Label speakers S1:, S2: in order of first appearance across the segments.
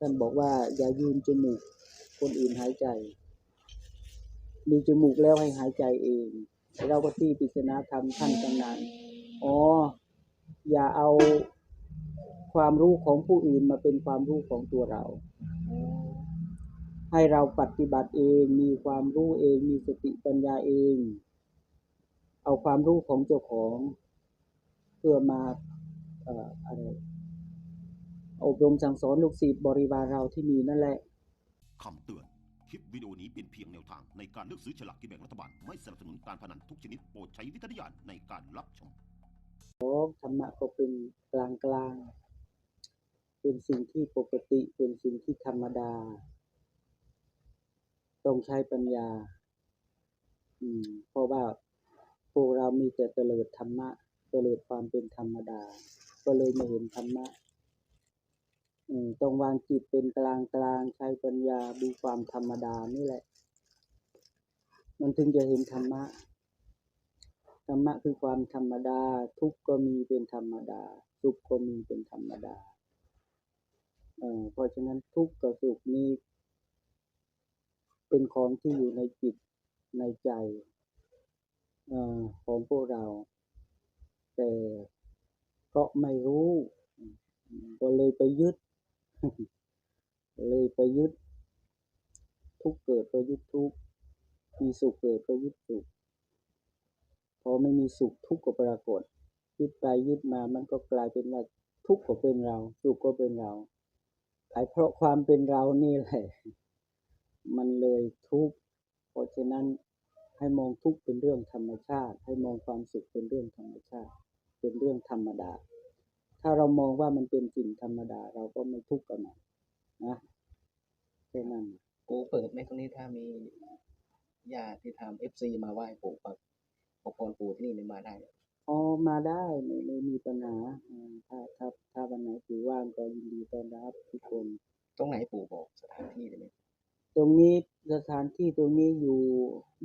S1: ท่านบอกว่าอย่ายืมจมูกคนอื่นหายใจ มีจมูกแล้วให้หายใจเองเราก็ที่ปริศนาธรรมท่านตั้งนานอ๋อ อย่าเอาความรู้ของผู้อื่นมาเป็นความรู้ของตัวเรา ให้เราปฏิบัติเอง มีความรู้เอง มีสติปัญญาเอง เอาความรู้ของเจ้าของ เพื่อมาเอ่ออะไร อบรมสั่งสอนลูกศิษย์บริวารเราที่มีนั่นแหละ
S2: คำเตือน คลิปวิดีโอนี้เป็นเพียงแนวทางในการเลือกซื้อฉลากกินแบ่งรัฐบาล ไม่สนับสนุนการพนันทุกชนิดโปรดใช้วิจารณญาณในการรับชม
S1: ธรรมะก็เป็นกลางกลางๆเป็นสิ่งที่ปกติ เป็นสิ่งที่ธรรมดา ต้องใช้ปัญญา อืม เพราะว่าพวกเรามีแต่เตลิดธรรมะเตลิดความเป็นธรรมดา ก็เลยไม่เห็นธรรมะอืม ต้องวางจิตเป็นกลางกลางใช้ปัญญาดูความธรรมดานี่แหละ มันถึงจะเห็นธรรมะ ธรรมะคือความธรรมดา ทุกข์ก็มีเป็นธรรมดา สุขก็มีเป็นธรรมดาเอ่อเพราะฉะนั้นทุกข์กับสุขนี้เป็นของที่อยู่ในจิตในใจเอ่อของพวกเรา แต่เพราะไม่รู้ ก็เลยไปยึด เลยไปยึด ทุกเกิดก็ยึดทุกมีสุขเกิดก็ยึดสุขพอไม่มีสุขทุกข์ก็ปรากฏยึดไปยึดมามันก็กลายเป็นว่าทุกข์ก็เป็นเรา สุขก็เป็นเราไอ้เพราะความเป็นเรานี่แหละ มันเลยทุกข์เพราะฉะนั้นให้มองทุกข์เป็นเรื่องธรรมชาติ ให้มองความสุขเป็นเรื่องธรรมชาติ เป็นเรื่องธรรมดา ถ้าเรามองว่ามันเป็นสิ่งธรรมดา เราก็ไม่ทุกข์กับมันนะแค่นั้น
S3: ปู่เปิดไหมตรงนี้ถ้ามีญาติที่ทำเอฟซีมาไหว้ปู่ปักขอพรปู่ที่นี่ไม่มาได้
S1: อ๋อมาได้ไม่ไม่มีปัญหาอ่าถ้าถ้าถ้าวันไหนถือว่างก็ยินดีต้อนรับทุกคน
S3: ตรงไหนปู่บอกสถานที่ได้ไหม
S1: ตรงนี้สถานที่ตรงนี้อยู่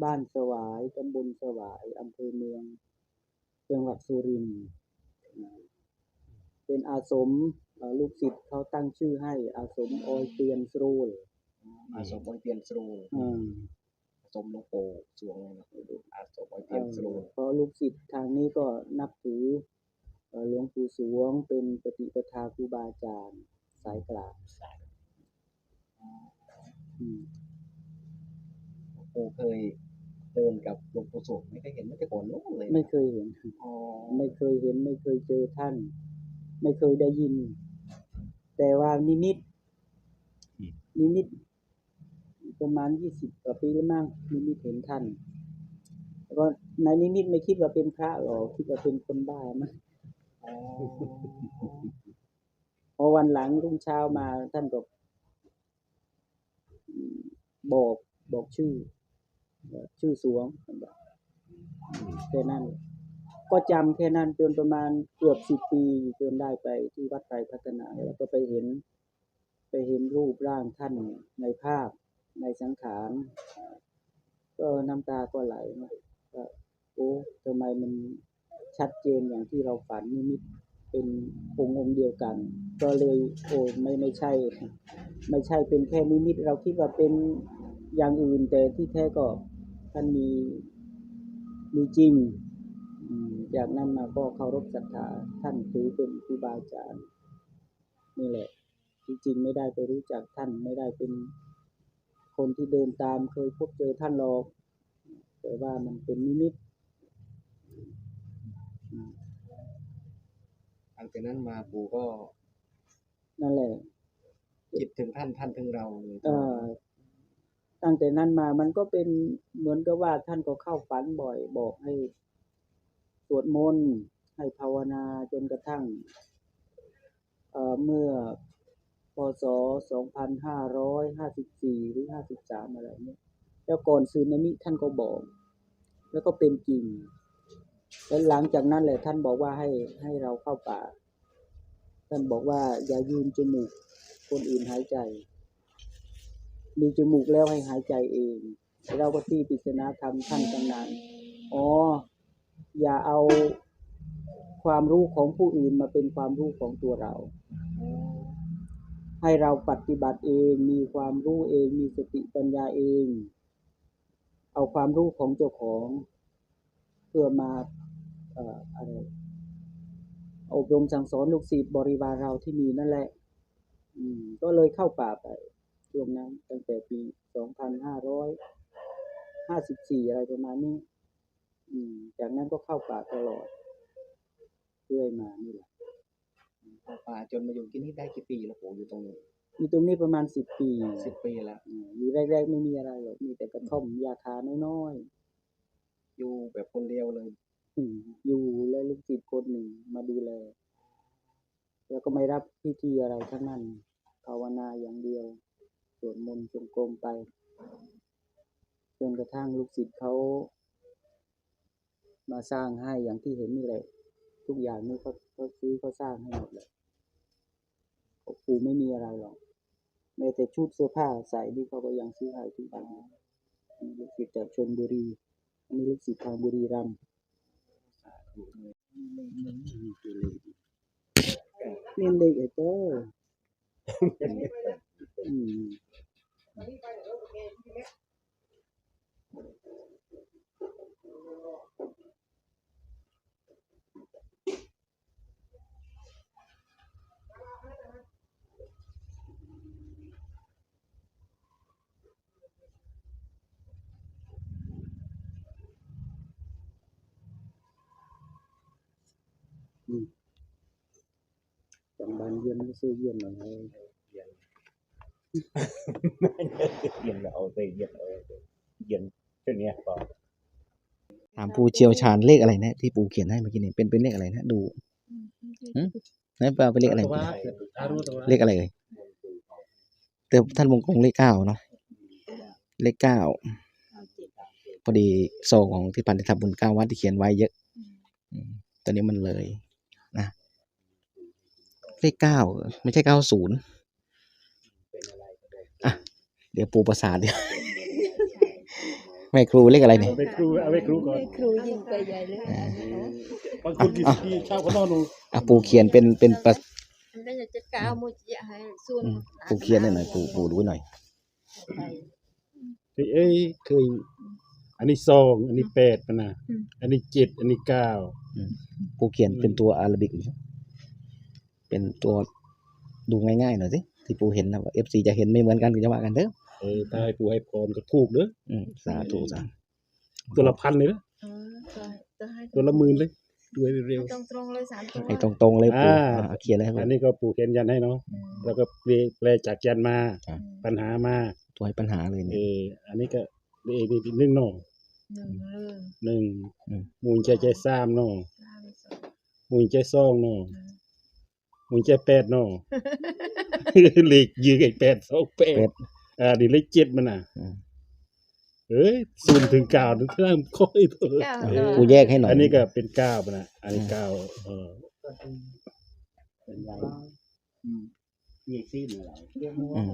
S1: บ้านสวายตำบลสวายอำเภอเมืองจังหวัดสุรินทร์อ่า เป็นอาสมเอ่อลูกศิษย์เขาตั้งชื่อให้อาสมออยเตียนสโรล
S3: อาสมบอยเตียนสรู
S1: อ่า
S3: อาสมหลวงปู่สวงเลยนะอาสมบอยเตียนสรู
S1: เพราะลูกศิษย์ทางนี้ก็นับถือเอ่อหลวงปู่สวงเป็นปฏิปทาครูบาอาจารย์สายกลางอืม
S3: ปู่เคยเดินกับหลวงปู่สวงไม่เคยเห็นไม่แต่ก่อนนู้นเลย
S1: ไม่เคยเห็น
S3: อ๋อ
S1: ไม่เคยเห็นไม่เคยเจอท่าน ไม่เคยได้ยิน แต่ว่านิมิต นิมิต ประมาณยี่สิบกว่าปีแล้วมั้งนิมิตเห็นท่านแล้วก็ในนิมิตไม่คิดว่าเป็นพระหรอกคิดว่าเป็นคนบ้ามั้ง
S3: อ๋อ
S1: พอวันหลังรุ่งเช้ามาท่านก็อืมบอกบอกชื่อว่าชื่อสวงท่านบอกแค่นั้น ก็จำแค่นั้นจนประมาณเกือบสิบปีจนได้ไปที่วัดไตรพัฒนาแล้วก็ไปเห็น ไปเห็นรูปร่างท่านในภาพในสังขารก็น้ำตาก็ไหลนะก็โอ้ทำไมมันชัดเจนอย่างที่เราฝันนิมิตเป็นองค์องค์เดียวกัน ก็เลยโอ้ไม่ไม่ใช่ ไม่ใช่เป็นแค่นิมิต เราคิดว่าเป็นอย่างอื่นแต่ที่แท้ก็ท่านมีมีจริงอืม จากนั้นมาก็เคารพศรัทธาท่านถือเป็นครูบาอาจารย์นี่แหละ จริงๆไม่ได้ไปรู้จักท่านไม่ได้เป็นคนที่เดินตามเคยพบเจอท่านหรอกแต่ว่ามันเป็นนิมิตอืม
S3: หลังจากนั้นมาปู่ก็
S1: นั่นแหละ
S3: คิดถึงท่านท่านถึงเราเลย
S1: เอ่อตั้งแต่นั้นมามันก็เป็นเหมือนกับว่าท่านก็เข้าฝันบ่อย บอกให้ สวดมนต์ให้ภาวนาจนกระทั่งเอ่อเมื่อพศ 2554 หรือ 53 อะไรเนี่ย แล้วก่อนสึนามิท่านก็บอก แล้วก็เป็นจริง แล้วหลังจากนั้นแหละท่านบอกว่าให้ให้เราเข้าป่า ท่านบอกว่าอย่ายืมจมูกคนอื่นหายใจ มีจมูกแล้วให้หายใจเอง เราก็ที่ปริศนาธรรมท่านตั้งนาน อ๋อ อย่าเอาความรู้ของผู้อื่นมาเป็นความรู้ของตัวเรา ให้เราปฏิบัติเองมีความรู้เองมีสติปัญญาเอง เอาความรู้ของเจ้าของ เพื่อมาเอ่ออะไรอบรมสั่งสอนลูกศิษย์บริวารเราที่มีนั่นแหละ อืม ก็เลยเข้าป่าไปช่วงนั้นตั้งแต่ปี2554อะไรประมาณนี้ อืม จากนั้นก็เข้าป่าตลอดเรื่อยมานี่แหละ
S3: เข้าป่าจนมาอยู่ที่นี่ได้กี่ปีแล้วปู่อยู่ตรงนี้
S1: อยู่ตรงนี้ประมาณ10ปี
S3: สิบปีแล้ว
S1: อืมอยู่แรกๆไม่มีอะไรหรอกมีแต่กระท่อมยาคาน้อย
S3: อยู่แบบคนเดียวเลย
S1: ๆอืมอยู่และลูกศิษย์คนหนึ่งมาดูแล แล้วก็ไม่รับพิธีอะไรทั้งนั้นภาวนาอย่างเดียวสวดมนต์จงกรมไปจนกระทั่งลูกศิษย์เขา มาสร้างให้อย่างที่เห็นนี่แหละทุกอย่างนี่เขาเขาซื้อเขาสร้างให้หมดเลยปูไม่มีอะไรหรอกแม้แต่ชุดเสื้อผ้าใส่นี่เขาก็ยังซื้อให้ทุกอย่างนี่ลูกศิษย์จากชนบุรี อันนี้ลูกศิษย์ทางบุรีรัมย์เล่เล็กไอ้เจ้าอืมานเยี่ยมไม่ซื้อเยี่ยมหน่อย
S4: เย็นเอาไปเย็นเอาเย็นเช่นเนี้ยก็
S5: ถามปูเชี่ยวชาญเลขอะไรนะที่ปูเขียนให้เมื่อกี้นี่เป็นเป็นเลขอะไรนะดูหึนั่นแปลเป็นเลขอะไรเลขอะไรเอ่ยแต่ท่านวงกลมเลขเก้าเนาะเลขเก้าพอดีโซงของที่พันธิทำบุญเก้าวัดที่เขียนไว้เยอะอืมตอนนี้มันเลยนะ เลขเก้าไม่ใช่เก้าศูนย์อะเดี๋ยวปูประสาทเดี๋ยวแม่ครูเลขอะไรเนี่ย
S4: เอาไปครูเอาไปครูก่อน
S6: ครูยิงไปใหญ่เลย
S4: บางคนกี่ที่เช่าก็นอนดู
S5: อะปูเขียนเป็นเป็นประ
S6: นั่นจะกาวมุจะให้ส่วน
S5: อืมปูเขียนให้หน่อยปูปูดูหน่อย
S4: เอ้ยเคยอันนี้สองอันนี้แปดมันนะอันนี้เจ็ดอันนี้เก้า
S5: ปูเขียนเป็นตัวอาราบิกอยู่ เป็นตัวดูง่ายๆหน่อยสิที่ปูเห็นนะว่าเอฟซีจะเห็นไม่เหมือนกันก็จะว่ากันเด้อ
S4: เออถ้าให้ปู่ให้พรก็ถูกเด้อ
S5: อืมสาธุสาธุ
S4: ตัวละพันเลยนะ
S6: เออจะให้
S4: ตัวละหมื่นเลยด้วยเร็ว
S6: ตรงตรงเลยสามตัว
S5: ให้ตรงๆเลยปู
S4: อ่า
S5: อ่าเขียนเลยครับ
S4: ๆอันนี้ก็ปู่เขียนยันให้เนาะแล้วก็แปลแปลจากยันมา
S5: ครับ
S4: ปัญหามา
S5: ตัวให้ปัญหาเลย
S4: เอ
S5: เนี่ย
S4: ออันนี้ก็เอนี่หนึ่งเนาะ
S6: หนึ่งเรื่อง
S4: หนึ่ง
S5: อืม
S4: มูลใจใจสามเนาะ
S6: สามสอง
S4: มูลใจสองเนาะ มูลใจแปดเนาะ เลขยืนไอ้แปดสองแป
S5: เป็
S4: ด
S5: ด
S4: อ่าดีเลขเจ็ดมันน่ะ
S5: อืม
S4: เอ้ยศูนย์ถึงเก้าถึงเท่าค่อยเถอะ
S6: เก้า
S4: เออ
S5: ปูแยกให้หน่อย
S4: อันนี้ก็เป็นเก้าปะนะอันนี้เก้าเออ
S5: อืม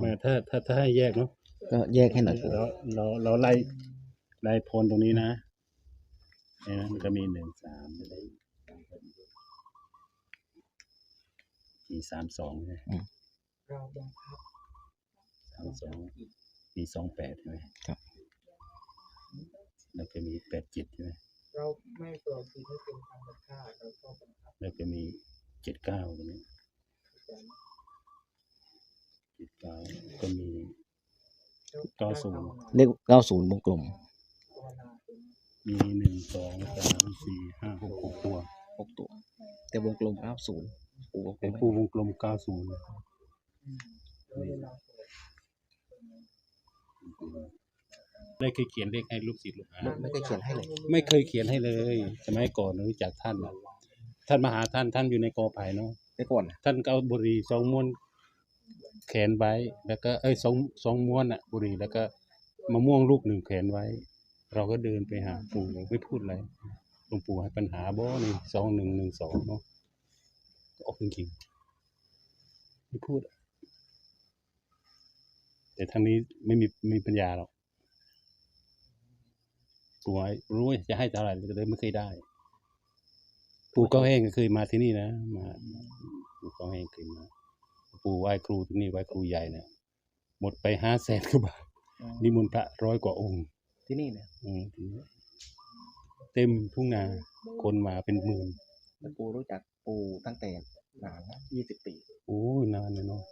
S4: มาถ้าถ้าถ้าให้แยกเนาะ
S5: ก็แยกให้หน่อยปู
S4: เราเราเราไล่ไล่พลตรงนี้นะเนี่ยมันก็มีหนึ่งสามอะไร มีสามสองใช่ไหมสามสองมีสองแปดใช่ไหม
S5: ครับ
S4: แล้วก็มีแปดเจ็ดใช่ไหม
S1: เราไม่ปลอมที่ไม่เป็นธรรมชาติเราก็บังคับ
S4: แล้วก็มีเจ็ดเก้าตรงนี้เจ็ดเก้าก็มีเก้าศูนย์
S5: เลขเก้าศูนย์วงกลม
S4: มีหนึ่งสองสามสี่ห้าหกหกตัว
S5: หกตัว แต่วงกลมเก้าศูนย์ ปูวงกล
S4: เป็น
S5: ม
S4: ผู้วงกลมเก้าศูนย์ได้เคยเขียนเลขให้ลูกศิษย์ลูกหา
S5: ไม่ได้เขียนให้เลย
S4: ไม่เคยเขียนให้เลย สมัยก่อนรู้จักท่านอะท่านมาหาท่านท่านอยู่ในกอไผ่เนาะ
S5: ได้ก่อนนะ
S4: ท่านก็เอาบุหรี่สองม้วนแขวนไว้ แล้วก็เอ้ยสองสองม้วนอะบุหรี่แล้วก็มะม่วงลูกหนึ่งแขวนไว้ เราก็เดินไปหาปู่ไม่พูดอะไรหลวงปู่ให้ปัญหาบ่นี่สองหนึ่งหนึ่งสองเนาะก็ ออกจริงๆไม่พูดอะแต่ทางนี้ไม่มีไม่มีปัญญาหรอกปู่ให้รู้ว่าจะให้เท่าไหร่แต่เลยไม่เคยได้ปู่เก้าแห้งก็เคยมาที่นี่นะมาปู่เก้าแห้งเคยมาปู่ไหว้ครูที่นี่ไหว้ครูใหญ่เนี่ยหมดไปห้าแสนกว่าบาทนิมนต์พระร้อยกว่าองค์
S3: ที่นี่เนี่ย
S4: อืมทีนี้เต็มทุ่งนาคนมาเป็นหมื่น
S3: แล้วปูรู้จัก ปูตั้งแต่นานแล้วยี่สิบปี
S4: โอ้ยนานเลยเนาะ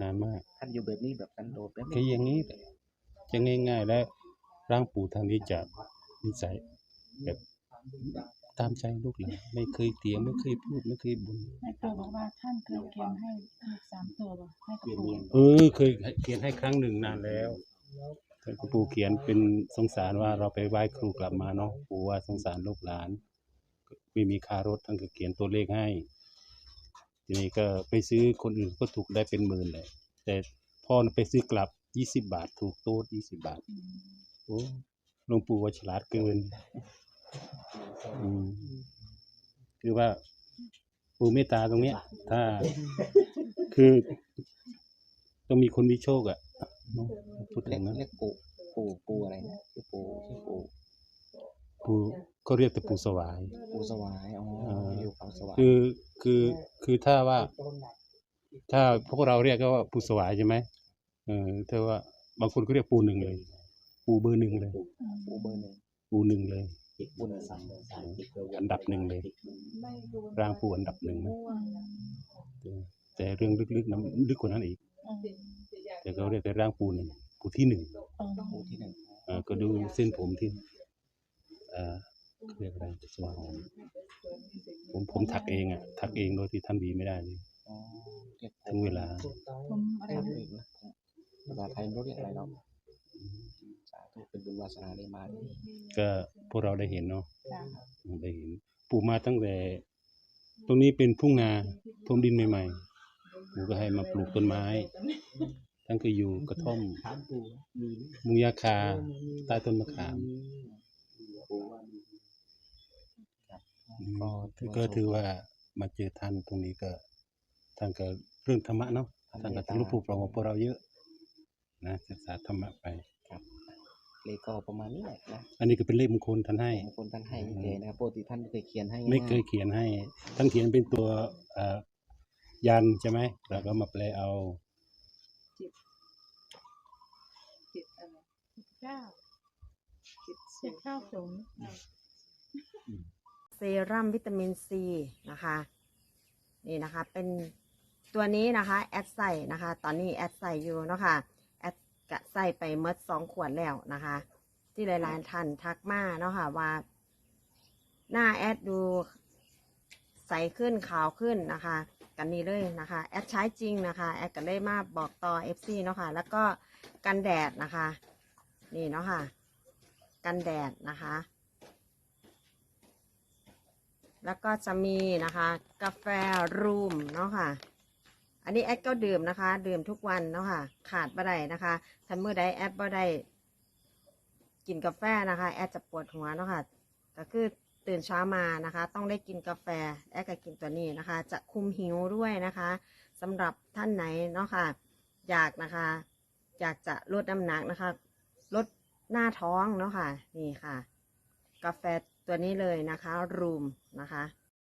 S4: นานมาก
S3: ท่านอยู่แบบนี้แบบสันโดษแบบ
S4: แค่อย่างนี้แหละจะง่าย ๆ และร่างปู่ทางนี้จะนิสัยแบบตามใจลูกหลานไม่เคยเถียงไม่เคยพูดไม่เคยบ่น
S7: แม่ตัวบอกว่าท่านเคยเขียนให้เลขสามตัวบ่ให้กับปู่
S4: เออเคยเขียนให้ครั้งหนึ่งนานแล้วเคยปู่เขียนเป็นสงสารว่าเราไปไหว้ครูกลับมาเนาะปู่ว่าสงสารลูกหลาน ไม่มีค่ารถท่านก็เขียนตัวเลขให้ ทีนี้ก็ไปซื้อคนอื่นก็ถูกได้เป็นหมื่นเลยแต่พอไปซื้อกลับยี่สิบบาท ถูกโต๊ดยี่สิบบาทโอ้หลวงปู่ว่าฉลาดเกินอืมคือว่าปู่เมตตาตรงเนี้ย ถ้า คือ ต้องมีคนมีโชคอะเนาะพูด
S3: เรี
S4: ถึ
S3: ยก
S4: งนั้น
S3: เรียกปูปูปูอะไรนะชื่อปูชื่อปู
S4: ปู่ ก็เรียกแต่ปู่สวาย
S3: ปูสวายอ๋อ
S4: เอออ
S3: อยู่เขาสวาย
S4: คือคือคือถ้าว่า ถ้าพวกเราเรียกก็ว่าปู่สวายใช่ไหมเออถ้าว่าบางคนก็เรียกปู่หนึ่งเลย ปู่เบอร์หนึ่งเลย
S3: ปูเบอร์หนึ่ง
S4: ปู่หนึ่งเลย
S3: ปูหนึ่งสามสาม
S4: อันดับหนึ่งเลย ร่างปู่อันดับหนึ่งนะเออแต่เรื่องลึกๆนะลึกกว่านั้นอีก แต่เขาเรียกแต่ร่างปู่หนึ่งปู่ที่หนึ่ง
S3: ปูที่หนึ่ง
S4: เอ่อก็ดูเส้นผมที่เอ่อ เขาเรียกอะไรสว่างผมผมถักเองอะถักเองโดยที่ท่านบีไม่ได้เลย
S3: อ๋อเรียก
S4: ถึงเวลา
S7: ผมอะไร
S3: ครับ
S7: นะ
S3: อีกนะภาษาไทยไม่รู้เรียกอะไรเนาะสาธุเป็นบุญวาสนาได้มานี่
S4: ก็พวกเราได้เห็นเนาะ
S7: จ้ะ
S4: ได้เห็นปลูกมาตั้งแต่ตรงนี้เป็นทุ่งนาท่วมดินใหม่ๆปู่ก็ให้มาปลูกต้นไม้ทั้งคืออยู่กระท่อม
S1: ถามปู่มีไหม
S4: มุงยาคาใต้ต้นมะขาม
S1: ปู่ว่ามี
S4: อืม ก็ถือว่ามาเจอท่านตรงนี้ก็ท่านก็เรื่องธรรมะเนาะท่านก็ทะลุปลูกปลงของพวกเราเยอะ นะศึกษาธรรมะไป
S3: เลขก็ประมาณนี้แหละนะ
S4: อันนี้ก็เป็นเลขมงคลท่านให้
S3: บางคนท่านให้เฉยๆนะครับปกติท่านไม่เคยเขียนให้
S4: ไม่
S3: ง่า
S4: เคยเขียนให้ท่านเขียนเป็นตัวเอ่อยันใช่ไหมเราก็มาแปลเอา
S7: เก้าเจ็ดเก้าศูนย์
S8: เซ รั่มวิตามินซีนะคะ นี่นะคะเป็นตัวนี้นะคะแอดใส่นะคะ ตอนนี้แอดใส่อยู่เนาะค่ะแอดกะใส่ไปเมดสองขวดแล้วนะคะ ที่หลายๆท่านทักมาเนาะค่ะว่า หน้าแอดดูใสขึ้นขาวขึ้นนะคะ กันนี้เลยนะคะ แอดใช้จริงนะคะแอดก็เลยมาบอกต่อ FC เนาะค่ะแล้วก็กันแดดนะคะ นี่เนาะค่ะ กันแดดนะคะ แล้วก็จะมีนะคะ กาแฟรูมเนาะค่ะ อันนี้แอดก็ดื่มนะคะ ดื่มทุกวันเนาะค่ะ ขาดบ่ได้นะคะถ้าเมื่อใดแอดบ่ได้กินกาแฟนะคะ แอดจะปวดหัวเนาะค่ะ ก็คือตื่นเช้ามานะคะ ต้องได้กินกาแฟ แอดก็กินตัวนี้นะคะ จะคุมหิวด้วยนะคะสำหรับท่านไหนเนาะค่ะ อยากนะคะ อยากจะลดน้ำหนักนะคะ ลดหน้าท้องเนาะค่ะ นี่ค่ะ กาแฟตัวนี้เลยนะคะรูม นะคะ